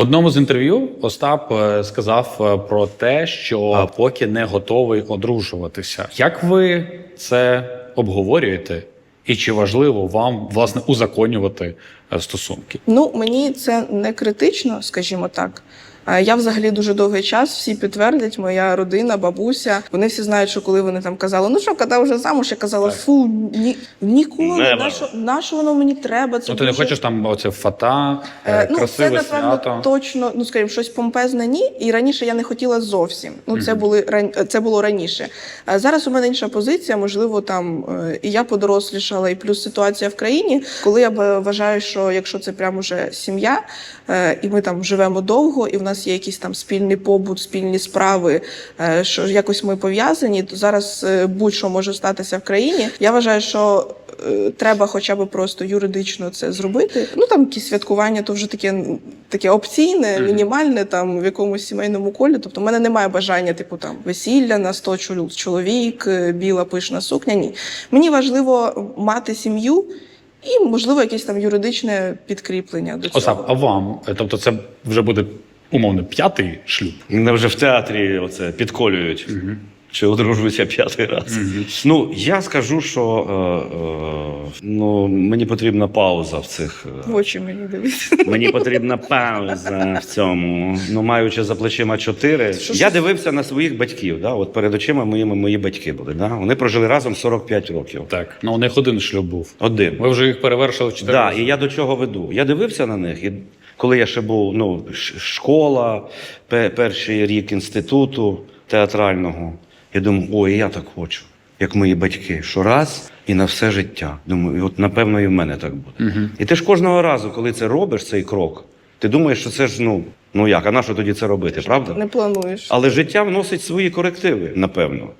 Одному з інтерв'ю Остап е, сказав е, про те, що поки не готовий одружуватися. Як ви це обговорюєте? І чи важливо вам власне узаконювати стосунки? Ну, мені це не критично, скажімо так. Е, Я взагалі дуже довгий час всі підтвердять, моя родина, бабуся. Вони всі знають, що коли вони там казали, ну що, коли вже замуж, я казала, Так. фу, ні, ніколи, Never. на що, на що воно мені треба? Це Ну ти не хочеш там оце фата, е, Е, Ну, це напевно свято? точно, ну скажімо, щось помпезне ні. І раніше я не хотіла зовсім. Ну це були це було раніше. А зараз у мене інша позиція. Можливо, там е, і я подорослішала, і плюс ситуація в країні. Коли я вважаю, що якщо це прямо вже сім'я, е, і ми там живемо довго, і в нас є якийсь там спільний побут, спільні справи, е, що якось ми пов'язані, то зараз е, будь-що може статися в країні. Я вважаю, що треба хоча б просто юридично це зробити. Ну там якісь святкування, то вже таке, таке опційне, мінімальне, там в якомусь сімейному колі. Тобто, в мене немає бажання, типу там весілля на 100 чолу- чоловік, біла пишна сукня. Ні. Мені важливо мати сім'ю. І, можливо, якесь там юридичне підкріплення до цього. Остап, а вам? Тобто, це вже буде умовно п'ятий шлюб? Мене вже в театрі оце підколюють. Чи одружуюся п'ятий раз. Ну, я скажу, що е, е, ну, мені потрібна пауза в цих. е, В очі мені дивіться. Мені потрібна пауза в цьому. Ну, маючи за плечима чотири. Я дивився на своїх батьків. Да? От перед очима моїми мої батьки були. Да? Вони прожили разом 45 років. Так. Ну у них один шлюб був. Один. Ви вже їх перевершили в чотири. Да, і я до чого веду. Я дивився на них, і коли я ще був ну, школа, перший рік інституту театрального, я думаю, ой, я так хочу, як мої батьки, що раз і на все життя. Думаю, і от напевно і в мене так буде. Угу. І ти ж кожного разу, коли це робиш, цей крок, ти думаєш, що це ж ну, ну як, а на що тоді це робити, правда? Не плануєш. Але життя вносить свої корективи, напевно.